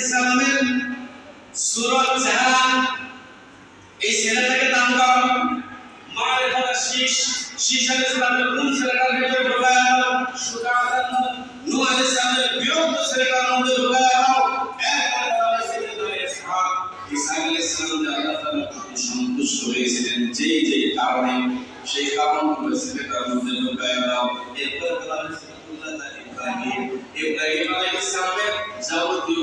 ইসলামের সুরত চেহারা, এই ছেলেটাকে দান করো। মায়ের কথা শীষ শীষ আলাইহিস সালামের কোন ছেলেটার ভিতরে ঢোকায় দাও সুজা নূহ আলাইহিস ছেলেটার মধ্যে ঢোকায় সালামের যাবতীয়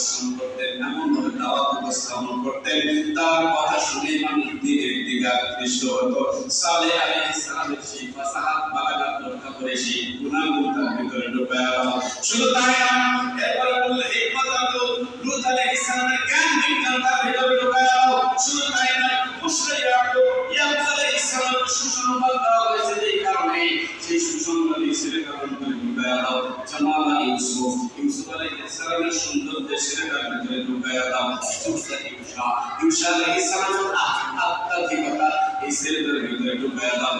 আকর্ষণ করতেন এমন ভাবে দাওয়াত উপস্থাপন করতেন তার কথা শুনে মানুষ দিকে দিকে আকৃষ্ট হতো সালে আলী ইসলামের সেই ফাসাহাত বালাগাত রক্ষা করে সেই গুণাগুণ তার ভিতরে ঢুকায় শুধু তাই এরপরে বললে কথা তো লুত আলী ইসলামের জ্ঞান বিজ্ঞান তার ভিতরে ঢুকায় শুধু তাই না কারণে সেই সুসংবাদ ছেলে কারণ করে ঢুকায় দাও জামাল ইউসুফ ইউসুফ আলাইহিস সালামের সৌন্দর্য ছেলেটার ভিতরে ঢুকায় দাও ইউসা ইউসা আলাইহিস সালামের আত্মাধিকতা ছেলেটার ভিতরে ঢুকায় দাও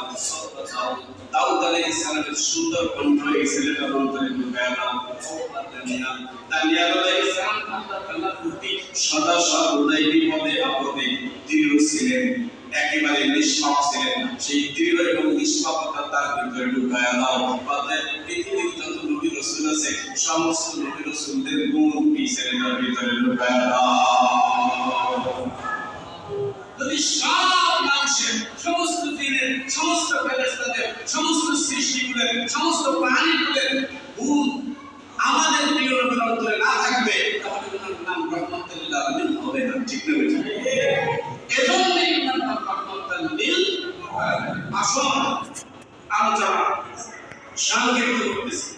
দাউদ আলাইহিস সালামের সুন্দর কণ্ঠ এই ছেলেটার অন্তরে ঢুকায় দাও সদা সর্বদাই বিপদে আপদে দৃঢ় ছিলেন একেবারে নিষ্পাপ ছিলেন। সেই দৃঢ় এবং নিষ্পাপতা তার ভিতরে ঢুকায় অতএব পৃথিবীর যত নবী রসুল আছে, সমস্ত নবী রসুলদের ভিতরে ঢুকায় যদি সব মানুষের সমস্ত দিনের, সমস্ত ফেরেস্তাদের সমস্ত সৃষ্টিগুলোর, সমস্ত প্রাণীগুলোর আসল আলোচনা সংক্ষিপ্ত করতেছি